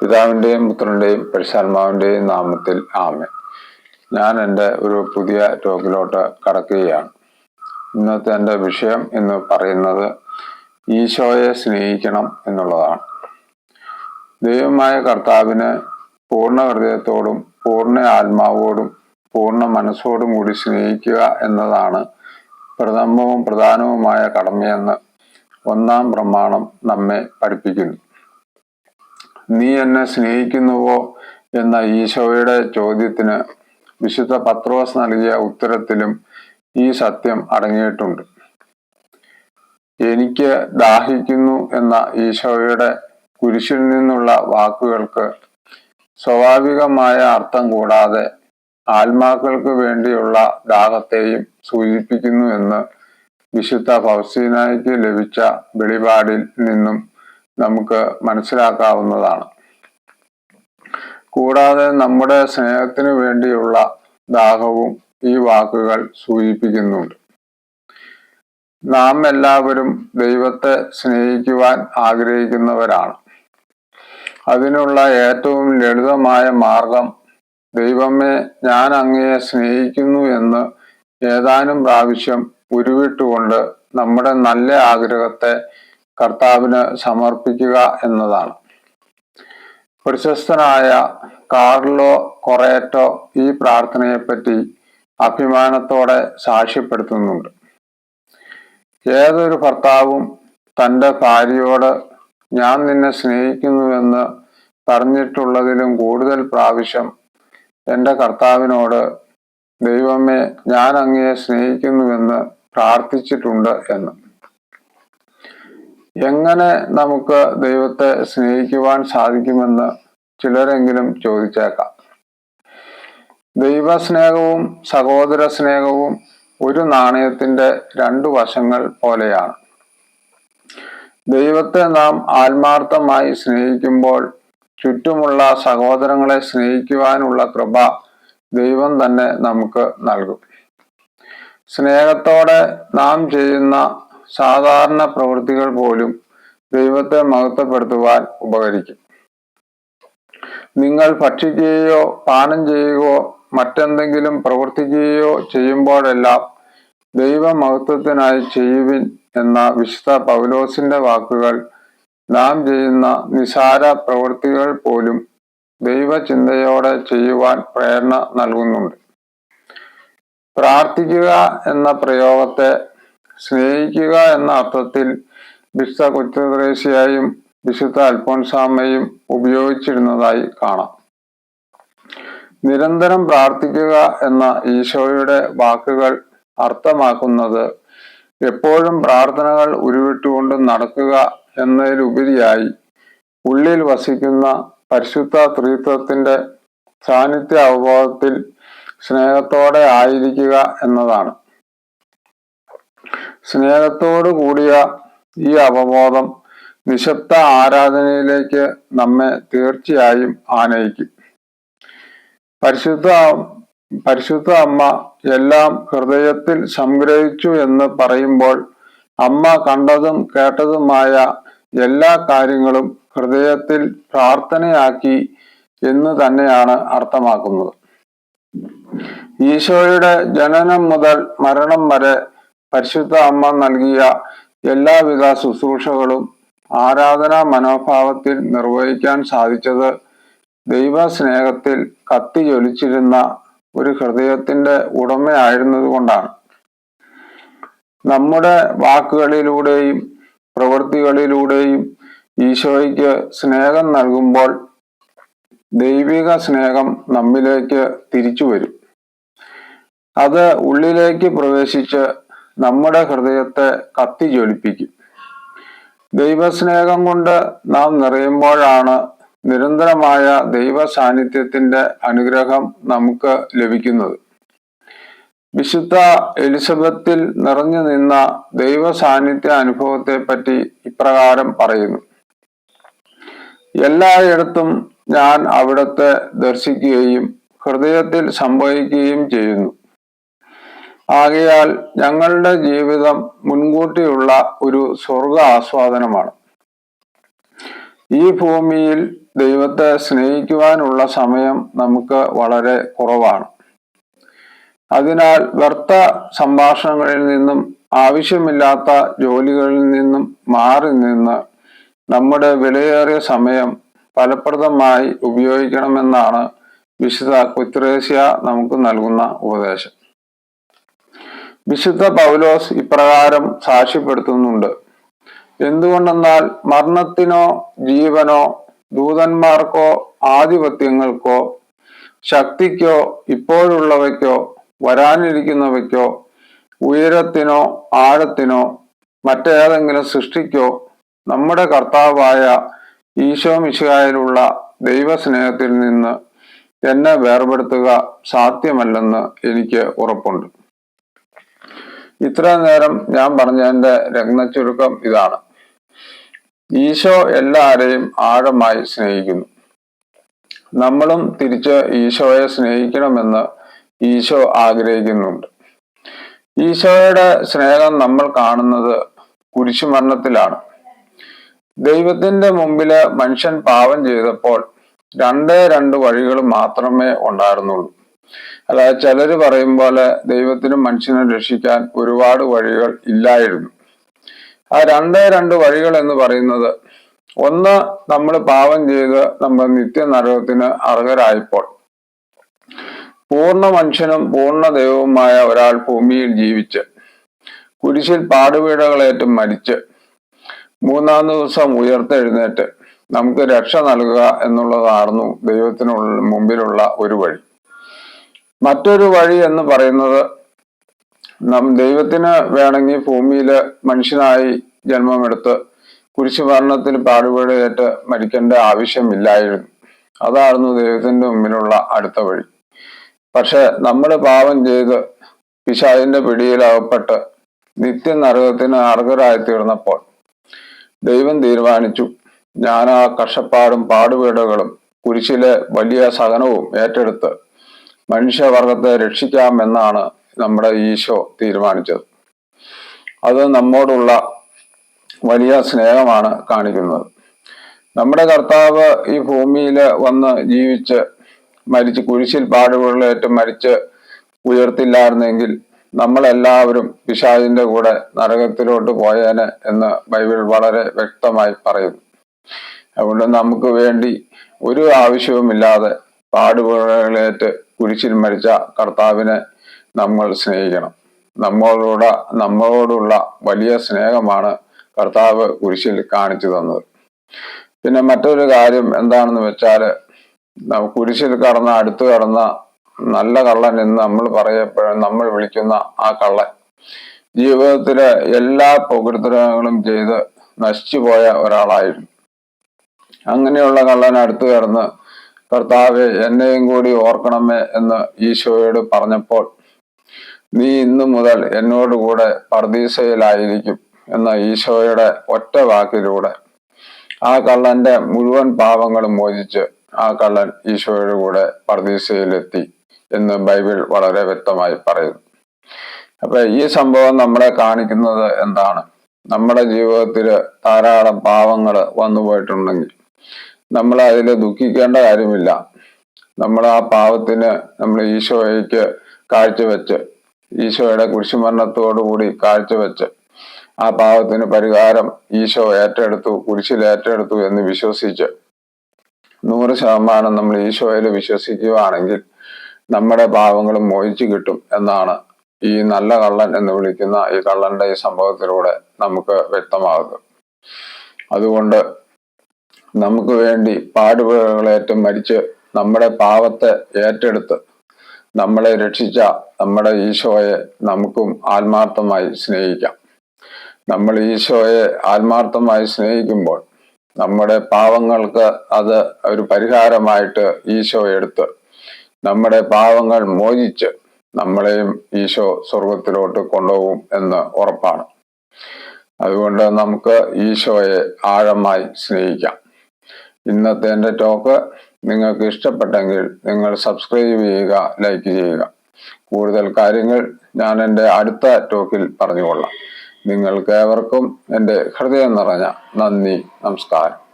പിതാവിന്റെയും പുത്രന്റെയും പരിശാത്മാവിന്റെയും നാമത്തിൽ ആമേ ഞാൻ എന്റെ ഒരു പുതിയ ടോക്കിലോട്ട് കടക്കുകയാണ്. ഇന്നത്തെ എന്റെ വിഷയം എന്ന് പറയുന്നത് ഈശോയെ സ്നേഹിക്കണം എന്നുള്ളതാണ്. ദൈവമായ കർത്താവിനെ പൂർണ ഹൃദയത്തോടും പൂർണ ആത്മാവോടും പൂർണ മനസ്സോടും കൂടി സ്നേഹിക്കുക എന്നതാണ് പ്രഥമവും പ്രധാനവുമായ കടമയെന്ന് ഒന്നാം പ്രമാണം നമ്മെ പഠിപ്പിക്കുന്നു. നീ എന്നെ സ്നേഹിക്കുന്നുവോ എന്ന ഈശോയുടെ ചോദ്യത്തിന് വിശുദ്ധ പത്രോസ് നൽകിയ ഉത്തരത്തിലും ഈ സത്യം അടങ്ങിയിട്ടുണ്ട്. എനിക്ക് ദാഹിക്കുന്നു എന്ന ഈശോയുടെ കുരിശിൽ നിന്നുള്ള വാക്കുകൾക്ക് സ്വാഭാവികമായ അർത്ഥം കൂടാതെ ആത്മാക്കൾക്ക് വേണ്ടിയുള്ള ദാഹത്തെയും സൂചിപ്പിക്കുന്നു എന്ന് വിശുദ്ധ ഫൗസീനായിക്ക് ലഭിച്ച വെളിപാടിൽ നിന്നും നമുക്ക് മനസ്സിലാക്കാവുന്നതാണ്. കൂടാതെ നമ്മുടെ സ്നേഹത്തിന് വേണ്ടിയുള്ള ദാഹവും ഈ വാക്കുകൾ സൂചിപ്പിക്കുന്നുണ്ട്. നാം എല്ലാവരും ദൈവത്തെ സ്നേഹിക്കുവാൻ ആഗ്രഹിക്കുന്നവരാണ്. അതിനുള്ള ഏറ്റവും ലളിതമായ മാർഗം ദൈവമേ ഞാൻ അങ്ങയെ സ്നേഹിക്കുന്നു എന്ന് ഏതാനും പ്രാവശ്യം ഉരുവിട്ടുകൊണ്ട് നമ്മുടെ നല്ല ആഗ്രഹത്തെ കർത്താവിന് സമർപ്പിക്കുക എന്നതാണ്. പ്രശസ്തനായ കാർലോ കൊറേറ്റോ ഈ പ്രാർത്ഥനയെപ്പറ്റി അഭിമാനത്തോടെ സാക്ഷ്യപ്പെടുത്തുന്നുണ്ട്. ഏതൊരു ഭർത്താവും തന്റെ ഭാര്യയോട് ഞാൻ നിന്നെ സ്നേഹിക്കുന്നുവെന്ന് പറഞ്ഞിട്ടുള്ളതിലും കൂടുതൽ പ്രാവശ്യം എന്റെ കർത്താവിനോട് ദൈവമേ ഞാൻ അങ്ങയെ സ്നേഹിക്കുന്നുവെന്ന് പ്രാർത്ഥിച്ചിട്ടുണ്ട് എന്ന്. എങ്ങനെ നമുക്ക് ദൈവത്തെ സ്നേഹിക്കുവാൻ സാധിക്കുമെന്ന് ചിലരെങ്കിലും ചോദിച്ചേക്കാം. ദൈവസ്നേഹവും സഹോദര സ്നേഹവും ഒരു നാണയത്തിന്റെ രണ്ടു വശങ്ങൾ പോലെയാണ്. ദൈവത്തെ നാം ആത്മാർത്ഥമായി സ്നേഹിക്കുമ്പോൾ ചുറ്റുമുള്ള സഹോദരങ്ങളെ സ്നേഹിക്കുവാനുള്ള കൃപ ദൈവം തന്നെ നമുക്ക് നൽകും. സ്നേഹത്തോടെ നാം ചെയ്യുന്ന സാധാരണ പ്രവൃത്തികൾ പോലും ദൈവത്തെ മഹത്വപ്പെടുത്തുവാൻ ഉപകരിക്കും. നിങ്ങൾ ഭക്ഷിക്കുകയോ പാനം ചെയ്യുകയോ മറ്റെന്തെങ്കിലും പ്രവർത്തിക്കുകയോ ചെയ്യുമ്പോഴെല്ലാം ദൈവ മഹത്വത്തിനായി ചെയ്യുവിൻ എന്ന വിശുദ്ധ പൗലോസിന്റെ വാക്കുകൾ നാം ചെയ്യുന്ന നിസാര പ്രവൃത്തികൾ പോലും ദൈവചിന്തയോടെ ചെയ്യുവാൻ പ്രേരണ നൽകുന്നുണ്ട്. പ്രാർത്ഥിക്കുക എന്ന പ്രയോഗത്തെ സ്നേഹിക്കുക എന്ന അർത്ഥത്തിൽ വിശുദ്ധ കൊച്ചുദ്രേശിയായും വിശുദ്ധ അൽഫോൻസാമയും ഉപയോഗിച്ചിരുന്നതായി കാണാം. നിരന്തരം പ്രാർത്ഥിക്കുക എന്ന ഈശോയുടെ വാക്കുകൾ അർത്ഥമാക്കുന്നത് എപ്പോഴും പ്രാർത്ഥനകൾ ഉരുവിട്ടുകൊണ്ട് നടക്കുക എന്നതിലുപരിയായി ഉള്ളിൽ വസിക്കുന്ന പരിശുദ്ധ ത്രിത്വത്തിന്റെ സാന്നിധ്യ അവബോധത്തിൽ സ്നേഹത്തോടെ ആയിരിക്കുക എന്നതാണ്. സ്നേഹത്തോടു കൂടിയ ഈ അവബോധം നിശബ്ദ ആരാധനയിലേക്ക് നമ്മെ തീർച്ചയായും ആനയിക്കും. പരിശുദ്ധ പരിശുദ്ധ അമ്മ എല്ലാം ഹൃദയത്തിൽ സംഗ്രഹിച്ചു എന്ന് പറയുമ്പോൾ അമ്മ കണ്ടതും കേട്ടതുമായ എല്ലാ കാര്യങ്ങളും ഹൃദയത്തിൽ പ്രാർത്ഥനയാക്കി എന്ന് തന്നെയാണ് അർത്ഥമാക്കുന്നത്. ഈശോയുടെ ജനനം മുതൽ മരണം വരെ പരിശുദ്ധ അമ്മ നൽകിയ എല്ലാവിധ ശുശ്രൂഷകളും ആരാധനാ മനോഭാവത്തിൽ നിർവഹിക്കാൻ സാധിച്ചത് ദൈവ സ്നേഹത്തിൽ കത്തി ജ്വലിച്ചിരുന്ന ഒരു ഹൃദയത്തിന്റെ ഉടമയായിരുന്നതുകൊണ്ടാണ്. നമ്മുടെ വാക്കുകളിലൂടെയും പ്രവൃത്തികളിലൂടെയും ഈശോയ്ക്ക് സ്നേഹം നൽകുമ്പോൾ ദൈവിക സ്നേഹം നമ്മിലേക്ക് തിരിച്ചു വരും. അത് ഉള്ളിലേക്ക് പ്രവേശിച്ച് നമ്മുടെ ഹൃദയത്തെ കത്തി ജ്വലിപ്പിക്കും. ദൈവസ്നേഹം കൊണ്ട് നാം നിറയുമ്പോഴാണ് നിരന്തരമായ ദൈവ സാന്നിധ്യത്തിന്റെ അനുഗ്രഹം നമുക്ക് ലഭിക്കുന്നത്. വിശുദ്ധ എലിസബത്തിൽ നിറഞ്ഞു നിന്ന ദൈവ സാന്നിധ്യ അനുഭവത്തെ പറ്റി ഇപ്രകാരം പറയുന്നു. എല്ലായിടത്തും ഞാൻ അവിടത്തെ ദർശിക്കുകയും ഹൃദയത്തിൽ സംഭവിക്കുകയും ചെയ്യുന്നു. ആകയാൽ ഞങ്ങളുടെ ജീവിതം മുൻകൂട്ടിയുള്ള ഒരു സ്വർഗ ആസ്വാദനമാണ് ഈ ഭൂമിയിൽ ദൈവത്തെ സ്നേഹിക്കുവാനുള്ള സമയം നമുക്ക് വളരെ കുറവാണ്. അതിനാൽ വ്യർത്ഥ സംഭാഷണങ്ങളിൽ നിന്നും ആവശ്യമില്ലാത്ത ജോലികളിൽ നിന്നും മാറി നിന്ന് നമ്മുടെ വിലയേറിയ സമയം ഫലപ്രദമായി ഉപയോഗിക്കണമെന്നാണ് വിശുദ്ധ കുത്രേസ്യ നമുക്ക് നൽകുന്ന ഉപദേശം. വിശുദ്ധ പൗലോസ് ഇപ്രകാരം സാക്ഷ്യപ്പെടുത്തുന്നുണ്ട്. എന്തുകൊണ്ടെന്നാൽ മരണത്തിനോ ജീവനോ ദൂതന്മാർക്കോ ആധിപത്യങ്ങൾക്കോ ശക്തിക്കോ ഇപ്പോഴുള്ളവയ്ക്കോ വരാനിരിക്കുന്നവയ്ക്കോ ഉയരത്തിനോ ആഴത്തിനോ മറ്റേതെങ്കിലും സൃഷ്ടിക്കോ നമ്മുടെ കർത്താവായ ഈശോ മിശിഹായിലുള്ള ദൈവസ്നേഹത്തിൽ നിന്ന് എന്നെ വേർപെടുത്തുക സാധ്യമല്ലെന്ന് എനിക്ക് ഉറപ്പുണ്ട്. ഇത്ര നേരം ഞാൻ പറഞ്ഞതിന്റെ രത്നച്ചുരുക്കം ഇതാണ്. ഈശോ എല്ലാവരെയും ആഴമായി സ്നേഹിക്കുന്നു. നമ്മളും തിരിച്ച് ഈശോയെ സ്നേഹിക്കണമെന്ന് ഈശോ ആഗ്രഹിക്കുന്നുണ്ട്. ഈശോയുടെ സ്നേഹം നമ്മൾ കാണുന്നത് കുരിശുമരണത്തിലാണ്. ദൈവത്തിന്റെ മുമ്പിൽ മനുഷ്യൻ പാപം ചെയ്തപ്പോൾ രണ്ടേ രണ്ട് വഴികൾ മാത്രമേ ഉണ്ടായിരുന്നുള്ളൂ. അതായത് ചിലര് പറയും പോലെ ദൈവത്തിനും മനുഷ്യനും രക്ഷിക്കാൻ ഒരുപാട് വഴികൾ ഇല്ലായിരുന്നു. ആ രണ്ട് രണ്ട് വഴികൾ എന്ന് പറയുന്നത് ഒന്ന് നമ്മൾ പാപം ചെയ്ത് നമ്മൾ നിത്യനരകത്തിന് അർഹരായപ്പോൾ. പൂർണ മനുഷ്യനും പൂർണ ദൈവവുമായ ഒരാൾ ഭൂമിയിൽ ജീവിച്ച് കുരിശിൽ പാടുപീടകളേറ്റും മരിച്ച് മൂന്നാം ദിവസം ഉയർത്തെഴുന്നേറ്റ് നമുക്ക് രക്ഷ നൽകുക എന്നുള്ളതായിരുന്നു ദൈവത്തിനുള്ള മുമ്പിലുള്ള ഒരു വഴി. മറ്റൊരു വഴി എന്ന് പറയുന്നത് നം ദൈവത്തിന് വേണമെങ്കിൽ ഭൂമിയിൽ മനുഷ്യനായി ജന്മമെടുത്ത് കുരിശുമരണത്തിൽ പാടുപേടേറ്റ് മരിക്കേണ്ട ആവശ്യമില്ലായിരുന്നു. അതായിരുന്നു ദൈവത്തിന്റെ മുമ്പിലുള്ള അടുത്ത വഴി. പക്ഷെ നമ്മൾ പാപം ചെയ്ത് പിശാചിന്റെ പിടിയിലകപ്പെട്ട് നിത്യനരകത്തിന് അർഹരായി തീർന്നപ്പോൾ ദൈവം തീരുമാനിച്ചു. ഞാൻ ആ കഷ്ടപ്പാടും പാടുപീടുകളും കുരിശിലെ വലിയ സഹനവും ഏറ്റെടുത്ത് മനുഷ്യവർഗത്തെ രക്ഷിക്കാമെന്നാണ് നമ്മുടെ ഈശോ തീരുമാനിച്ചത്. അത് നമ്മോടുള്ള വലിയ സ്നേഹമാണ് കാണിക്കുന്നത്. നമ്മുടെ കർത്താവ് ഈ ഭൂമിയിൽ വന്ന് ജീവിച്ച് മരിച്ച് കുരിശിൽ പാടുകളേറ്റ് മരിച്ച് ഉയർത്തില്ലായിരുന്നെങ്കിൽ നമ്മളെല്ലാവരും പിശാചിന്റെ കൂടെ നരകത്തിലോട്ട് പോയേനെ എന്ന് ബൈബിൾ വളരെ വ്യക്തമായി പറയുന്നു. അതുകൊണ്ട് നമുക്ക് വേണ്ടി ഒരു ആവശ്യവുമില്ലാതെ പാടുകളേറ്റ് കുരിശിൽ മരിച്ച കർത്താവിനെ നമ്മൾ സ്നേഹിക്കണം. നമ്മളോട് നമ്മളോടുള്ള വലിയ സ്നേഹമാണ് കർത്താവ് കുരിശിൽ കാണിച്ചു തന്നത്. പിന്നെ മറ്റൊരു കാര്യം എന്താണെന്ന് വെച്ചാൽ കുരിശിൽ കടന്ന അടുത്ത് കടന്ന നല്ല കള്ളൻ എന്ന് നമ്മൾ പറയപ്പോഴും നമ്മൾ വിളിക്കുന്ന ആ കള്ളൻ ജീവിതത്തിലെ എല്ലാ പ്രകൃതങ്ങളും ചെയ്ത് നശിച്ചു പോയ ഒരാളായിരുന്നു. അങ്ങനെയുള്ള കള്ളൻ അടുത്ത് കിടന്ന് കർത്താവെ എന്നെയും കൂടി ഓർക്കണമേ എന്ന് ഈശോയോട് പറഞ്ഞപ്പോൾ നീ ഇന്നു മുതൽ എന്നോട് കൂടെ പർദീസയിലായിരിക്കും എന്ന ഈശോയുടെ ഒറ്റ വാക്കിലൂടെ. ആ കള്ളന്റെ മുഴുവൻ പാപങ്ങളും മോചിച്ച് ആ കള്ളൻ ഈശോയുടെ കൂടെ പർദീസയിലെത്തി എന്ന് ബൈബിൾ വളരെ വ്യക്തമായി പറയുന്നു. അപ്പൊ ഈ സംഭവം നമ്മളെ കാണിക്കുന്നത് എന്താണ്? നമ്മുടെ ജീവിതത്തിൽ ധാരാളം പാവങ്ങൾ വന്നു പോയിട്ടുണ്ടെങ്കിൽ നമ്മൾ അതിൽ ദുഃഖിക്കേണ്ട കാര്യമില്ല. നമ്മൾ ആ പാവത്തിന് നമ്മൾ ഈശോയ്ക്ക് കാഴ്ചവെച്ച് ഈശോയുടെ കുരിശുമരണത്തോടുകൂടി കാഴ്ചവെച്ച് ആ പാവത്തിന് പരിഹാരം ഈശോ ഏറ്റെടുത്തു കുരിശിൽ ഏറ്റെടുത്തു എന്ന് വിശ്വസിച്ച് നൂറ് ശതമാനം നമ്മൾ ഈശോയിൽ വിശ്വസിക്കുകയാണെങ്കിൽ നമ്മുടെ പാവങ്ങളും മോഹിച്ചു കിട്ടും എന്നാണ് ഈ നല്ല കള്ളൻ എന്ന് വിളിക്കുന്ന ഈ കള്ളന്റെ ഈ സംഭവത്തിലൂടെ നമുക്ക് വ്യക്തമാകുന്നത് അതുകൊണ്ട് നമുക്ക് വേണ്ടി പാടുപേകളേറ്റം മരിച്ച് നമ്മുടെ പാവത്തെ ഏറ്റെടുത്ത് നമ്മളെ രക്ഷിച്ച നമ്മുടെ ഈശോയെ നമുക്കും ആത്മാർത്ഥമായി സ്നേഹിക്കാം. നമ്മൾ ഈശോയെ ആത്മാർത്ഥമായി സ്നേഹിക്കുമ്പോൾ നമ്മുടെ പാവങ്ങൾക്ക് അത് ഒരു പരിഹാരമായിട്ട് ഈശോ എടുത്ത് നമ്മുടെ പാവങ്ങൾ മോചിച്ച് നമ്മളെയും ഈശോ സ്വർഗത്തിലോട്ട് കൊണ്ടുപോകും എന്ന് ഉറപ്പാണ്. അതുകൊണ്ട് നമുക്ക് ഈശോയെ ആഴമായി സ്നേഹിക്കാം. ഇന്നത്തെ എന്റെ ടോക്ക് നിങ്ങൾക്ക് ഇഷ്ടപ്പെട്ടെങ്കിൽ നിങ്ങൾ സബ്സ്ക്രൈബ് ചെയ്യുക ലൈക്ക് ചെയ്യുക. കൂടുതൽ കാര്യങ്ങൾ ഞാൻ എന്റെ അടുത്ത ടോക്കിൽ പറഞ്ഞുകൊള്ളാം. നിങ്ങൾക്ക് ഏവർക്കും എന്റെ ഹൃദയം നിറഞ്ഞ നന്ദി നമസ്കാരം.